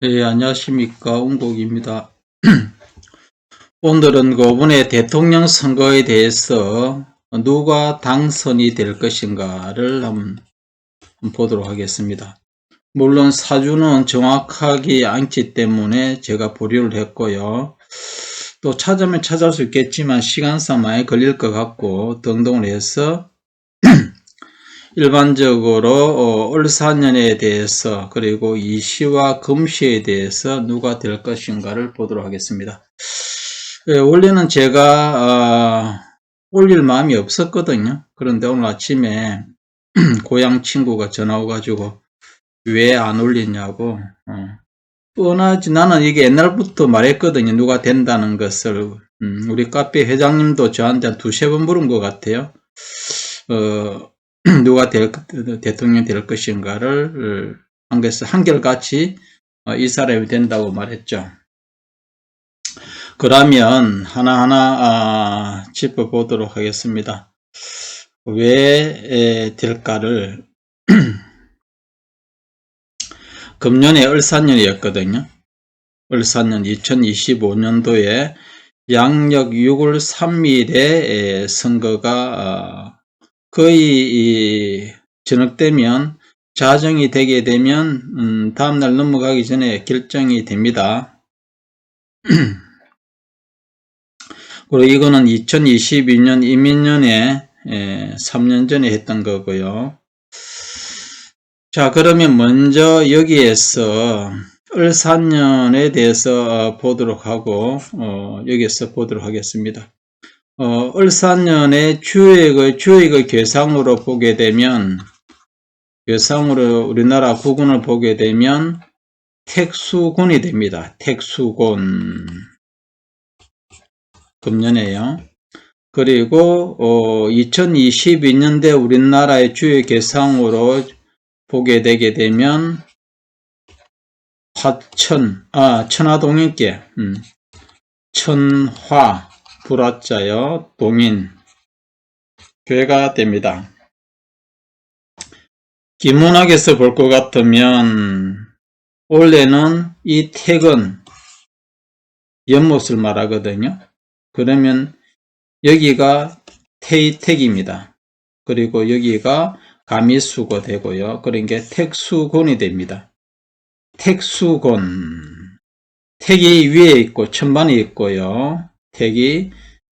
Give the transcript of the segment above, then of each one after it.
네, 안녕하십니까. 운곡입니다. 오늘은 고번의 대통령 선거에 대해서 누가 당선이 될 것인가를 한번 보도록 하겠습니다. 물론 사주는 정확하게 않기 때문에 제가 보류를 했고요. 또 찾으면 찾을 수 있겠지만 시간상 많이 걸릴 것 같고 등등을 해서 일반적으로 어, 을사년에 대해서 그리고 이시와 금시에 대해서 누가 될 것인가를 보도록 하겠습니다. 예, 원래는 제가 어, 올릴 마음이 없었거든요. 그런데 오늘 아침에 고향 친구가 전화 와가지고 왜 안 올리냐고 어, 뻔하지 나는 이게 옛날부터 말했거든요. 누가 된다는 것을 음, 우리 카페 회장님도 저한테 두세 번 물은 것 같아요. 어, 누가 될, 대통령이 될 것인가를 한결, 한결같이 어, 이 사람이 된다고 말했죠. 그러면 하나하나 아, 짚어보도록 하겠습니다. 왜 될까를 금년에 을사년이었거든요. 을사년 2025년도에 양력 6월 3일에 선거가 아, 거의 저녁 되면 자정이 되게 되면 음, 다음날 넘어가기 전에 결정이 됩니다. 그리고 이거는 2022년 이민년에 3년 전에 했던 거고요. 자 그러면 먼저 여기에서 을사년에 대해서 보도록 하고 어, 여기에서 보도록 하겠습니다. 어, 을사년의 주액의, 주액의 계상으로 보게 되면, 계상으로 우리나라 구군을 보게 되면, 택수곤이 됩니다. 택수곤. 금년에요. 그리고, 어, 2022년대 우리나라의 주의 계상으로 보게 되게 되면, 화천, 아, 천화동인께, 음, 천화, 불화자여 동인 괴가 됩니다. 기문학에서 볼 것 같으면 원래는 이 택은 연못을 말하거든요. 그러면 여기가 태이택입니다. 그리고 여기가 가미수고 되고요. 그러니까 택수곤이 됩니다. 택수곤 택이 위에 있고 천반이 있고요. 택이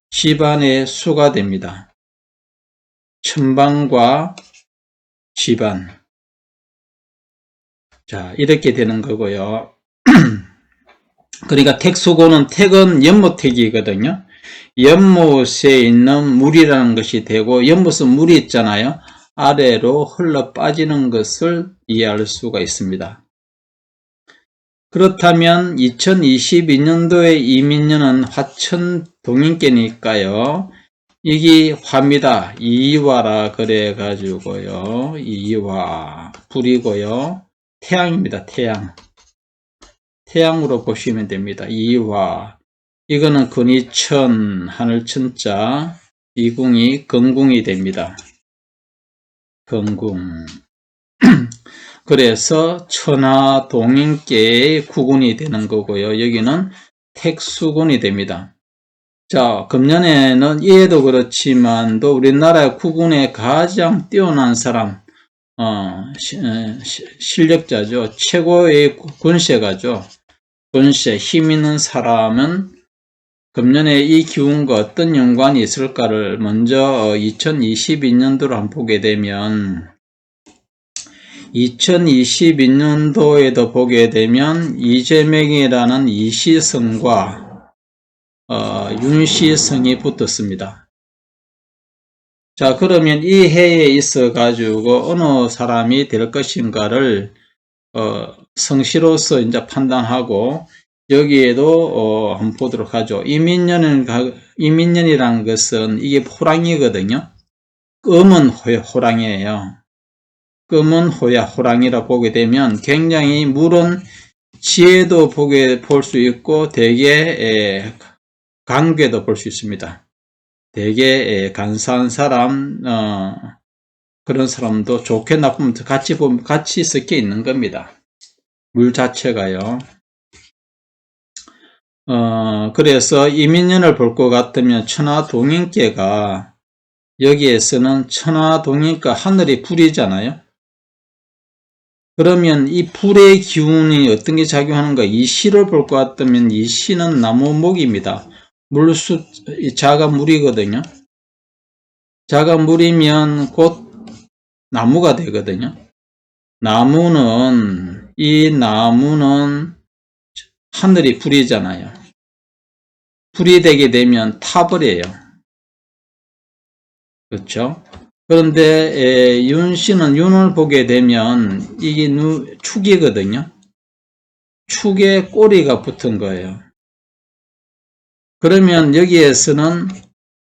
집안의 수가 됩니다. 천방과 집안. 자, 이렇게 되는 거고요. 그러니까 택수고는 택은 연못택이거든요. 연못에 있는 물이라는 것이 되고 연못은 물이 있잖아요. 아래로 흘러 빠지는 것을 이해할 수가 있습니다. 그렇다면 2022년도의 이민년은 화천 동인께니까요. 이게 화입니다. 이화라 그래 가지고요. 이화 불이고요. 태양입니다. 태양. 태양으로 보시면 됩니다. 이화. 이거는 근이천 하늘천자 이궁이 건궁이 됩니다. 건궁. 그래서 천하 동인계의 구군이 되는 거고요. 여기는 택수군이 됩니다. 자, 금년에는 이해도 그렇지만도 우리나라의 구군에 가장 뛰어난 사람, 어, 시, 실력자죠. 최고의 군세가죠. 군세, 힘 있는 사람은 금년에 이 기운과 어떤 연관이 있을까를 먼저 2022년도로 한번 보게 되면 2022년도에도 보게 되면 이재명이라는 이시성과 어, 윤시성이 붙었습니다. 자 그러면 이 해에 있어 가지고 어느 사람이 될 것인가를 어, 성씨로서 이제 판단하고 여기에도 어, 한번 보도록 하죠. 이민년은 이민년이라는 것은 이게 호랑이거든요. 음은 호랑이에요. 금은 호야, 호랑이라 보게 되면 굉장히 물은 지혜도 보게 볼 수 있고 되게 관계도 볼 수 있습니다. 되게 간사한 사람 어, 그런 사람도 좋게 나쁘면 같이 보면 같이 섞여 있는 겁니다. 물 자체가요. 어, 그래서 이민년을 볼 것 같으면 천하동인께가 여기에서는 천하동인과 하늘이 불이잖아요. 그러면 이 불의 기운이 어떤 게 작용하는가? 이 시를 볼 것 같으면 이 시는 나무목입니다. 물수, 이 자가 물이거든요. 자가 물이면 곧 나무가 되거든요. 나무는, 이 나무는 하늘이 불이잖아요. 불이 되게 되면 타버려요. 그렇죠? 그런데 에, 윤 씨는 윤을 보게 되면 이게 누, 축이거든요. 축에 꼬리가 붙은 거예요. 그러면 여기에서는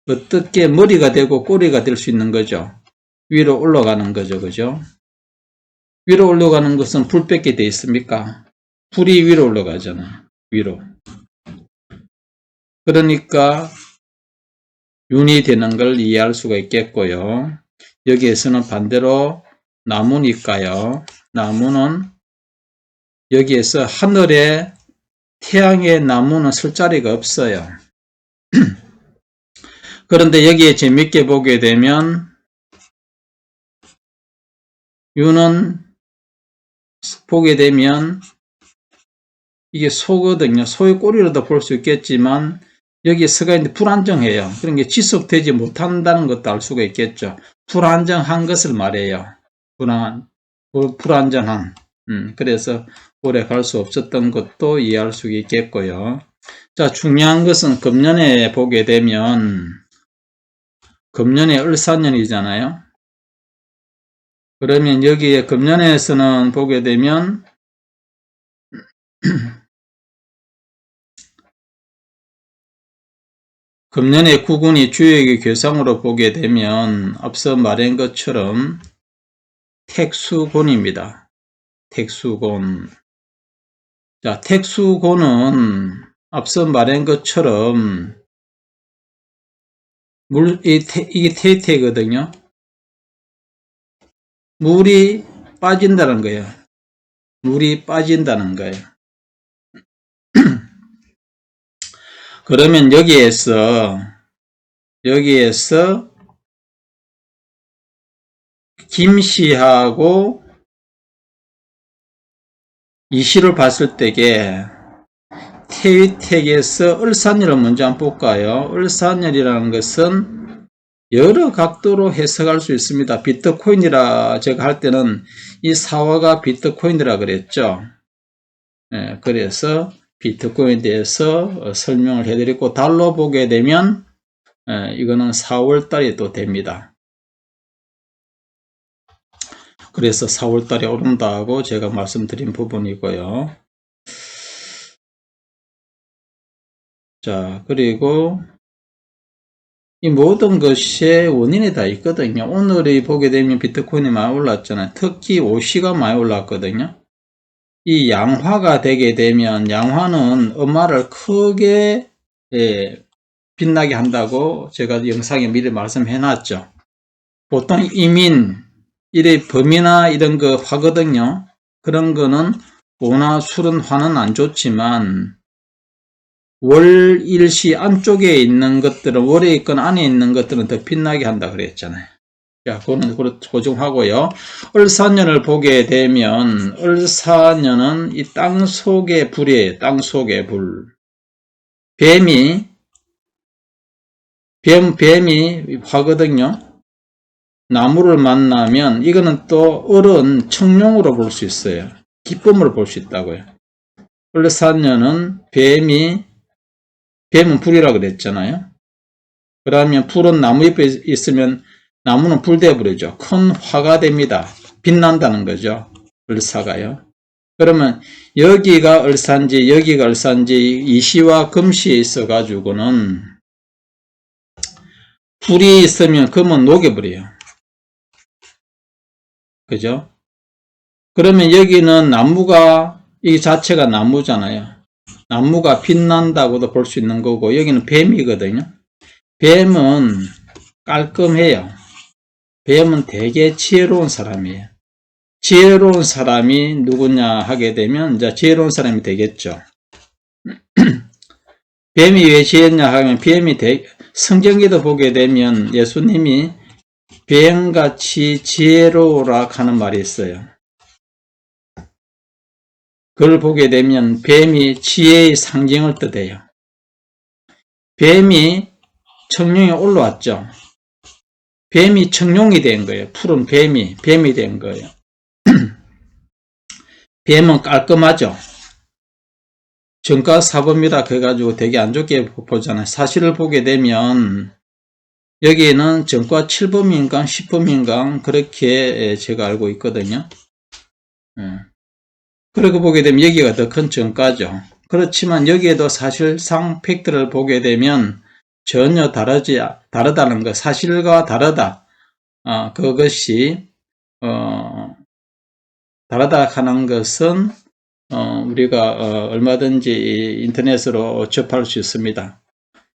어떻게 머리가 되고 꼬리가 될 수 있는 거죠. 위로 올라가는 거죠. 그죠? 위로 올라가는 것은 불 뺏게 돼 있습니까? 불이 위로 올라가잖아요. 위로. 그러니까 윤이 되는 걸 이해할 수가 있겠고요. 여기에서는 반대로 나무니까요. 나무는 여기에서 하늘에 태양의 나무는 쓸 자리가 없어요. 그런데 여기에 재밌게 보게 되면 유는 보게 되면 이게 소거든요. 소의 꼬리로도 볼 수 있겠지만 여기에 서가 있는데 불안정해요. 그런 게 지속되지 못한다는 것도 알 수가 있겠죠. 불안정한 것을 말해요. 불안, 불- 불안정한. 음, 그래서 오래 갈 수 없었던 것도 이해할 수 있겠고요. 자, 중요한 것은 금년에 보게 되면 금년에 을사년이잖아요. 그러면 여기에 금년에서는 보게 되면 금년의 구군이 주역의 괴상으로 보게 되면 앞서 말한 것처럼 택수곤입니다. 택수곤. 자, 택수곤은 앞서 말한 것처럼 물, 이 태, 이게 태태거든요. 물이 빠진다는 거예요. 물이 빠진다는 거예요. 그러면 여기에서 여기에서 김씨하고 이씨를 봤을 때게 태위택에서 을산열을 먼저 한번 볼까요? 을산열이라는 것은 여러 각도로 해석할 수 있습니다. 비트코인이라 제가 할 때는 이 사화가 비트코인이라 그랬죠. 예, 그래서 비트코인에 대해서 어, 설명을 해드리고 달러 보게 되면 예, 이거는 4월 달에 또 됩니다. 그래서 4월 달에 오른다고 제가 말씀드린 부분이고요. 자, 그리고 이 모든 것의 원인이 다 있거든요. 오늘이 보게 되면 비트코인이 많이 올랐잖아요. 특히 오시가 많이 올랐거든요. 이 양화가 되게 되면 양화는 음화를 크게 예, 빛나게 한다고 제가 영상에 미리 말씀해 놨죠. 보통 이민, 이래 범이나 이런 거 화거든요. 그런 거는 오나 술은 화는 안 좋지만 월, 일시 안쪽에 있는 것들은 월에 있건 안에 있는 것들은 더 빛나게 한다 그랬잖아요. 자, 그거는 고정하고요. 을사년을 보게 되면 을사년은 이 땅 속의 불이에요. 땅 속의 불. 뱀이 뱀 뱀이 화거든요. 나무를 만나면 이거는 또 어른 청룡으로 볼 수 있어요. 기쁨을 볼 수 있다고요. 을사년은 뱀이 뱀은 불이라 그랬잖아요. 그러면 불은 나무 옆에 있으면 나무는 불대버리죠. 큰 화가 됩니다. 빛난다는 거죠. 을사가요. 그러면 여기가 을산지, 여기가 을산지, 이시와 금시에 있어 가지고는 불이 있으면 금은 녹여버려요. 그죠? 그러면 여기는 나무가, 이 자체가 나무잖아요. 나무가 빛난다고도 볼 수 있는 거고, 여기는 뱀이거든요. 뱀은 깔끔해요. 뱀은 되게 지혜로운 사람이에요. 지혜로운 사람이 누구냐 하게 되면 이제 지혜로운 사람이 되겠죠. 뱀이 왜 지었냐 하면 뱀이 대, 성경에도 보게 되면 예수님이 뱀같이 지혜로우라 하는 말이 있어요. 그걸 보게 되면 뱀이 지혜의 상징을 뜻해요. 뱀이 청룡에 올라왔죠. 뱀이 청룡이 된 거예요. 푸른 뱀이 뱀이 된 거예요. 뱀은 깔끔하죠. 정가 사범이라 그래가지고 되게 안 좋게 보잖아요. 사실을 보게 되면 여기에는 정가 7범인가 10범인가 그렇게 제가 알고 있거든요. 예. 그러고 보게 되면 여기가 더 큰 정가죠. 그렇지만 여기에도 사실상 팩트를 보게 되면 전혀 다르지 다르다는 것, 사실과 다르다. 어, 그것이 어, 다르다 하는 것은 어, 우리가 어, 얼마든지 인터넷으로 접할 수 있습니다.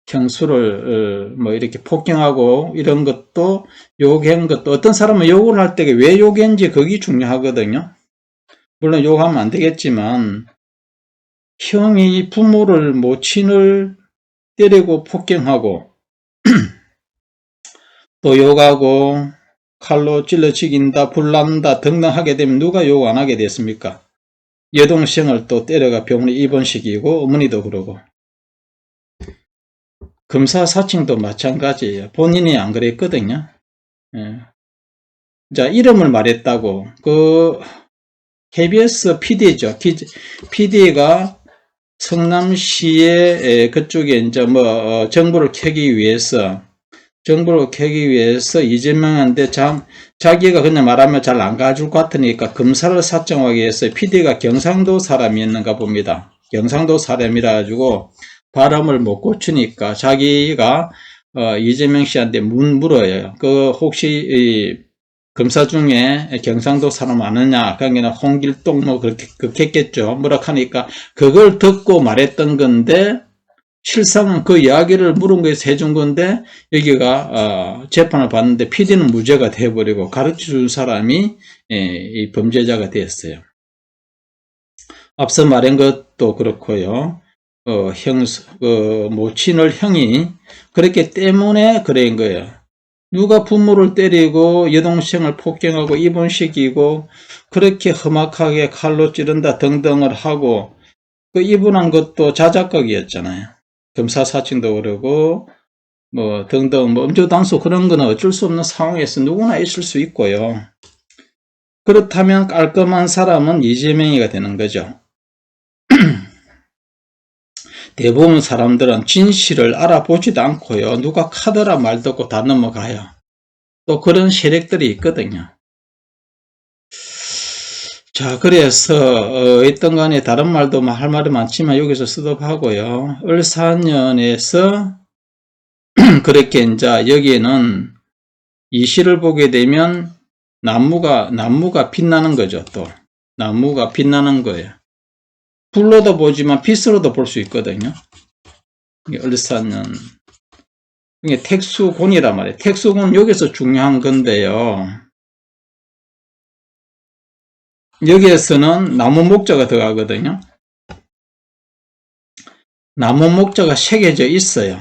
형수를 어, 뭐 이렇게 폭행하고 이런 것도 욕한 것도 어떤 사람은 욕을 할때왜 욕했는지 그게 중요하거든요. 물론 욕하면 안 되겠지만 형이 부모를 모친을 때리고 폭행하고 또 욕하고 칼로 찔러 죽인다 불난다 등등 하게 되면 누가 욕 안 하게 됐습니까? 여동생을 또 때려가 병원에 입원시키고 어머니도 그러고 검사 사칭도 마찬가지예요. 본인이 안 그랬거든요. 예. 자 이름을 말했다고 그 KBS PD죠. PD가 성남시의 그쪽에 이제 뭐 어, 정부를 캐기 위해서 정부를 캐기 위해서 이재명한테 자, 자기가 그냥 말하면 잘 안 가줄 것 같으니까 검사를 사정하기 위해서 PD가 경상도 사람이었는가 봅니다. 경상도 사람이라 가지고 발음을 못 고치니까 자기가 어, 이재명 씨한테 문 물어요. 그 혹시 검사 중에 경상도 사람 아느냐? 그러니까 홍길동 뭐 그렇게 그렇겠죠. 뭐라 하니까 그걸 듣고 말했던 건데 실상은 그 이야기를 물은 거에서 해준 건데 여기가 어, 재판을 받는데 PD는 무죄가 돼버리고 가르쳐준 사람이 예, 이 범죄자가 됐어요. 앞서 말한 것도 그렇고요. 어, 형, 어, 모친을 형이 그렇기 때문에 그런 거예요. 누가 부모를 때리고 여동생을 폭행하고 입원시키고 그렇게 험악하게 칼로 찌른다 등등을 하고 그 입원한 것도 자작극이었잖아요. 검사 사칭도 그러고 뭐 등등 뭐 음주당수 그런 거는 어쩔 수 없는 상황에서 누구나 있을 수 있고요. 그렇다면 깔끔한 사람은 이재명이가 되는 거죠. 대부분 사람들은 진실을 알아보지도 않고요. 누가 카드라 말 듣고 다 넘어가요. 또 그런 세력들이 있거든요. 자, 그래서 어, 있던 간에 다른 말도 할 말이 많지만 여기서 스톱하고요. 을사년에서 그렇게 이제 여기에는 이 시를 보게 되면 나무가 나무가 빛나는 거죠. 또 나무가 빛나는 거예요. 불로도 보지만 빛으로도 볼 수 있거든요. 을사년 이게 택수곤이란 말이에요. 택수곤 여기서 중요한 건데요. 여기에서는 나무 목자가 들어가거든요. 나무 목자가 새겨져 있어요.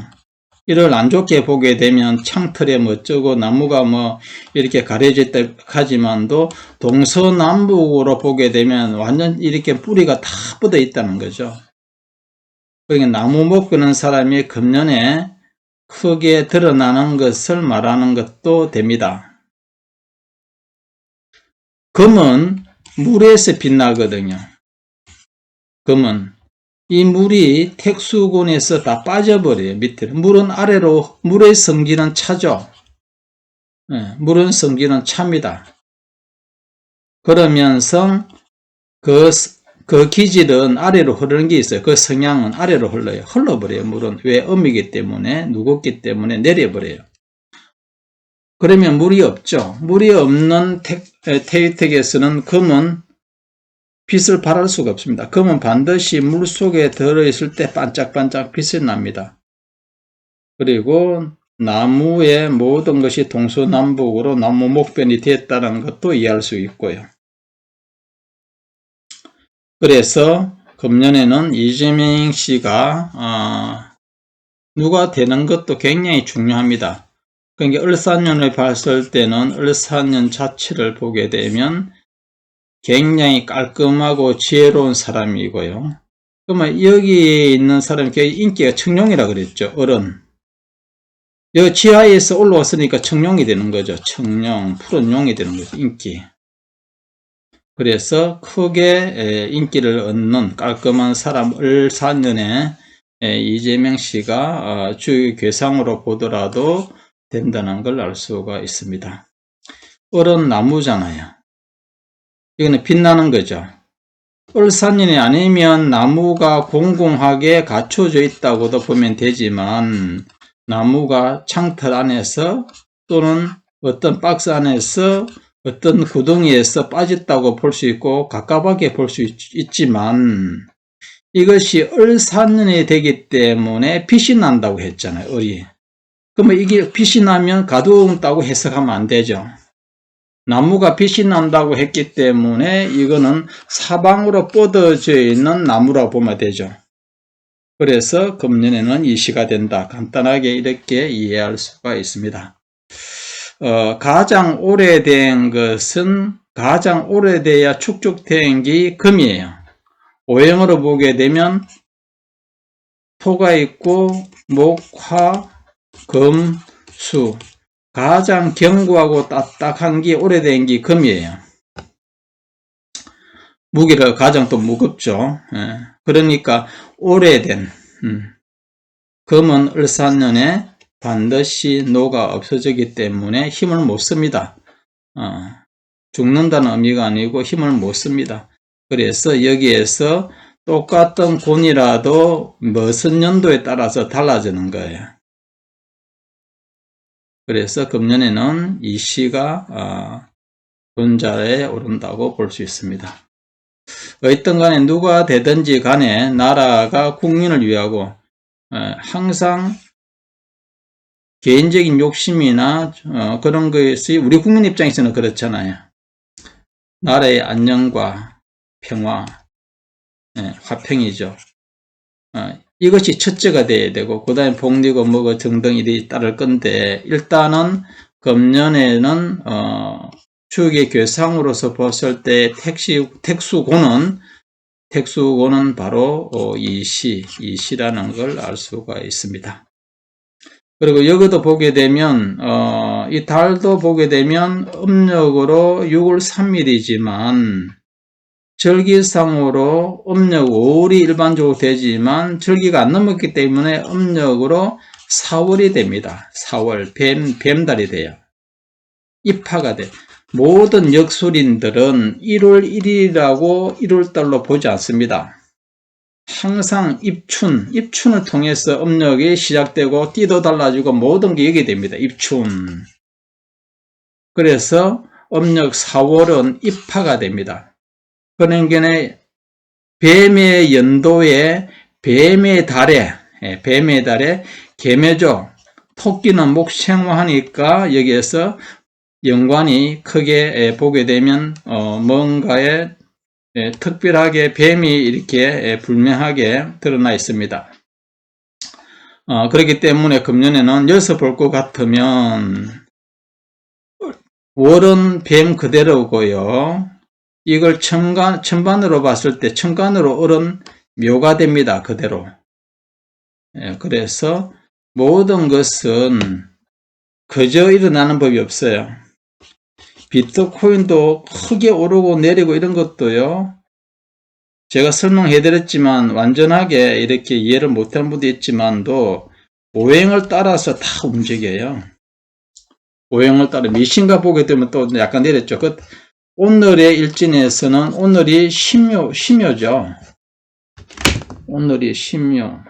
이를 안 좋게 보게 되면 창틀에 뭐쩌고 나무가 뭐 이렇게 가려져 있다 하지만도 동서남북으로 보게 되면 완전 이렇게 뿌리가 다 뻗어 있다는 거죠. 그러니까 나무 먹는 사람이 금년에 크게 드러나는 것을 말하는 것도 됩니다. 금은 물에서 빛나거든요. 금은 이 물이 택수군에서 다 빠져버려요. 밑으로. 물은 아래로 물의 성질은 차죠. 네, 물은 성질은 차입니다. 그러면서 그, 그 기질은 아래로 흐르는 게 있어요. 그 성향은 아래로 흘러요. 흘러버려요. 물은. 왜? 음이기 때문에, 무겁기 때문에 내려버려요. 그러면 물이 없죠. 물이 없는 테이텍에서는 금은 빛을 발할 수가 없습니다. 금은 반드시 물 속에 들어있을 때 반짝반짝 빛이 납니다. 그리고 나무의 모든 것이 동서남북으로 나무 목변이 됐다는 것도 이해할 수 있고요. 그래서 금년에는 이재명 씨가 어, 누가 되는 것도 굉장히 중요합니다. 그러니까 을사년을 봤을 때는 을사년 자체를 보게 되면 굉장히 깔끔하고 지혜로운 사람이고요. 그러면 여기에 있는 사람이 인기가 청룡이라 그랬죠. 어른. 여기 지하에서 올라왔으니까 청룡이 되는 거죠. 청룡, 푸른 용이 되는 거죠. 인기. 그래서 크게 인기를 얻는 깔끔한 사람 을사년에 이재명 씨가 어, 주의 괴상으로 보더라도 된다는 걸 알 수가 있습니다. 을은 나무잖아요. 이거는 빛나는 거죠. 을사년이 아니면 나무가 공공하게 갖춰져 있다고도 보면 되지만 나무가 창틀 안에서 또는 어떤 박스 안에서 어떤 구덩이에서 빠졌다고 볼 수 있고 가깝하게 볼 수 있지만 이것이 을사년이 되기 때문에 빛이 난다고 했잖아요. 을이. 그러면 이게 빛이 나면 가두다고 해석하면 안 되죠. 나무가 빛이 난다고 했기 때문에 이거는 사방으로 뻗어져 있는 나무라고 보면 되죠. 그래서 금년에는 이 시가 된다. 간단하게 이렇게 이해할 수가 있습니다. 어, 가장 오래된 것은 가장 오래돼야 축축된 게 금이에요. 오행으로 보게 되면 토가 있고 목, 화, 금, 수 가장 견고하고 딱딱한 게 오래된 게 금이에요. 무기가 가장 또 무겁죠. 예. 그러니까 오래된 음. 금은 을사년에 반드시 노가 없어지기 때문에 힘을 못 씁니다. 어. 죽는다는 의미가 아니고 힘을 못 씁니다. 그래서 여기에서 똑같은 곤이라도 무슨 연도에 따라서 달라지는 거예요. 그래서 금년에는 이 시가 분자에 오른다고 볼 수 있습니다. 어쨌든 간에 누가 되든지 간에 나라가 국민을 위하고 항상 개인적인 욕심이나 어, 그런 것이 우리 국민 입장에서는 그렇잖아요. 나라의 안녕과 평화, 예, 화평이죠. 어, 이것이 첫째가 돼야 되고 그 다음에 복리고 뭐고 등등 일이 따를 건데 일단은 금년에는 어, 추억의 괴상으로서 봤을 때 택시, 택수고는 택수고는 바로 어, 이시, 이시라는 걸 알 수가 있습니다. 그리고 여기도 보게 되면 어, 이 달도 보게 되면 음력으로 6월 3일이지만 절기상으로 음력 5월이 일반적으로 되지만 절기가 안 넘었기 때문에 음력으로 4월이 됩니다. 4월 뱀, 뱀달이 돼요. 입하가 돼. 모든 역술인들은 1월 1일이라고 1월달로 보지 않습니다. 항상 입춘, 입춘을 통해서 음력이 시작되고 띠도 달라지고 모든 게 여기 됩니다. 입춘. 그래서 음력 4월은 입하가 됩니다. 그러니까 뱀의 연도에 뱀의 달에 예, 뱀의 달에 개매죠. 토끼는 목생화하니까 여기에서 연관이 크게 예, 보게 되면 어, 뭔가에 예, 특별하게 뱀이 이렇게 예, 불명하게 드러나 있습니다. 어, 그렇기 때문에 금년에는 여기서 볼 것 같으면 월은 뱀 그대로고요. 이걸 천간, 천반으로 봤을 때 천간으로 얼은 묘가 됩니다. 그대로. 예, 그래서 모든 것은 그저 일어나는 법이 없어요. 비트코인도 크게 오르고 내리고 이런 것도요. 제가 설명해 드렸지만 완전하게 이렇게 이해를 못하는 분도 있지만도 오행을 따라서 다 움직여요. 오행을 따라 미신가 보게 되면 또 약간 내렸죠. 그 오늘의 일진에서는 오늘이 신묘, 신묘죠. 오늘이 신묘.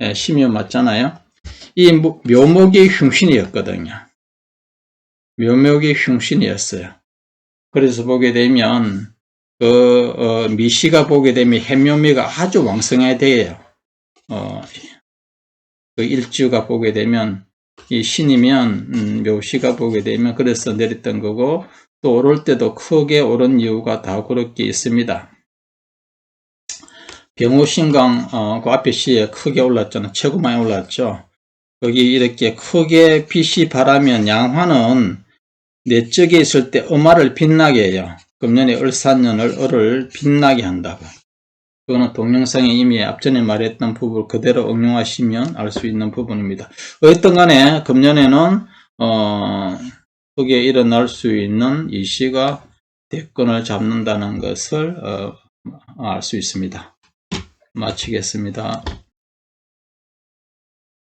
예, 신묘 맞잖아요. 이 묘목이 흉신이었거든요. 묘목이 흉신이었어요. 그래서 보게 되면 그 어, 미시가 보게 되면 해묘미가 아주 왕성해 돼요. 어, 그 일주가 보게 되면 이 신이면 음, 묘시가 보게 되면 그래서 내렸던 거고 또 오를 때도 크게 오른 이유가 다 그렇게 있습니다. 병호신강 어, 그 앞에 시에 크게 올랐잖아. 최고 많이 올랐죠. 거기 이렇게 크게 빛이 바라면 양화는 내적에 있을 때 음화를 빛나게 해요. 금년에 을사년을 을을 빛나게 한다고. 그거는 동영상에 이미 앞전에 말했던 부분을 그대로 응용하시면 알 수 있는 부분입니다. 어쨌든 간에 금년에는 어, 크게 일어날 수 있는 이 시가 대권을 잡는다는 것을 어, 알수 있습니다. 마치겠습니다.